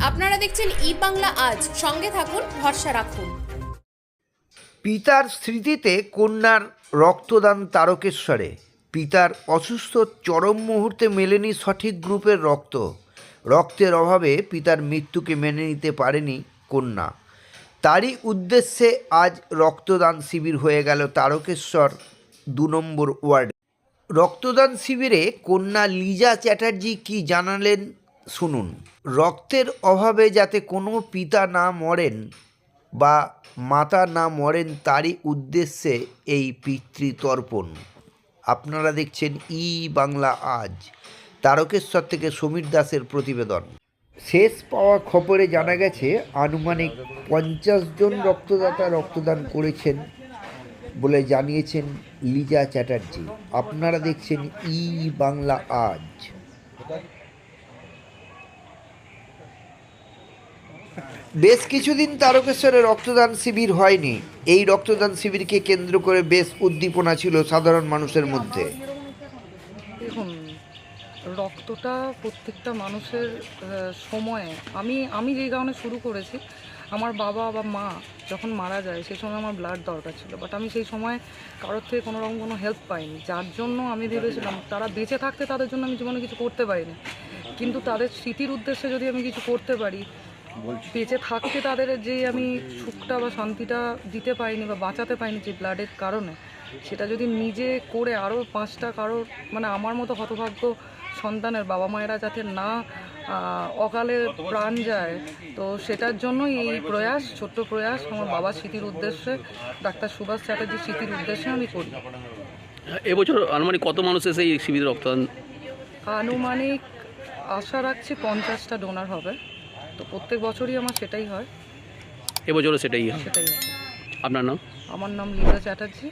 আপনারা দেখছেন ই বাংলা আজ। সঙ্গে থাকুন, ভরসা রাখুন। পিতার স্মৃতিতে কন্যার রক্তদান তারকেশ্বরে। পিতার অসুস্থ চরম মুহূর্তে মেলেনি সঠিক গ্রুপের রক্ত। রক্তের অভাবে পিতার মৃত্যুকে মেনে নিতে পারেনি কন্যা। তারই উদ্দেশ্যে আজ রক্তদান শিবির হয়ে গেল তারকেশ্বর দু নম্বর ওয়ার্ড। রক্তদান শিবিরে কন্যা লিজা চ্যাটার্জি কি জানালেন শুনুন, রক্তের অভাবে যাতে কোনো পিতা না মরেন বা মাতা না মরেন তারই উদ্দেশ্যে এই পিতৃতর্পণ। আপনারা দেখছেন ই বাংলা আজ, তারকেশ্বর থেকে সমীর দাসের প্রতিবেদন। শেষ পাওয়া খবরে জানা গেছে, আনুমানিক পঞ্চাশ জন রক্তদাতা রক্তদান করেছেন বলে জানিয়েছেন লিজা চ্যাটার্জি। আপনারা দেখছেন ই বাংলা আজ। বেশ কিছুদিন তারকেশ্বরে রক্তদান শিবির হয়নি। এই রক্তদান শিবিরকে কেন্দ্র করে বেশ উদ্দীপনা ছিল সাধারণ মানুষের মধ্যে। দেখুন, রক্তটা প্রত্যেকটা মানুষের সময়ে, আমি আমি যেই কারণে শুরু করেছি, আমার বাবা বা মা যখন মারা যায় সেই সময় আমার ব্লাড দরকার ছিল। বাট আমি সেই সময় কারোর থেকে কোনো রকম কোনো হেল্প পাইনি। যার জন্য আমি ভেবেছিলাম, তারা বেঁচে থাকতে তাদের জন্য আমি জীবনে কিছু করতে পারিনি। কিন্তু তাদের স্মৃতির উদ্দেশ্যে যদি আমি কিছু করতে পারি বেঁচে থাকতে তাদের যে আমি সুখটা বা শান্তিটা দিতে পারিনি বা বাঁচাতে পারিনি যে ব্লাডের কারণে সেটা যদি নিজে করে আরও পাঁচটা কারোর মানে আমার মতো হতভাগ্য সন্তানের বাবা মায়েরা যাতে না অকালে প্রাণ যায় তো সেটার জন্যই এই প্রয়াস ছোট্ট প্রয়াস আমার বাবা স্মৃতির উদ্দেশ্যে ডাক্তার সুভাষ চ্যাটার্জির স্মৃতির উদ্দেশ্যে আমি করি। এবছর আনুমানিক কত মানুষ এসে এই শিবিরে রক্তদান? আনুমানিক আশা রাখছি পঞ্চাশটা ডোনার হবে। তো প্রত্যেক বছরই আমার সেটাই হয়। এবছরও সেটাই হয়। সেটাই হয়। আপনার নাম? আমার নাম লীলা চ্যাটার্জি।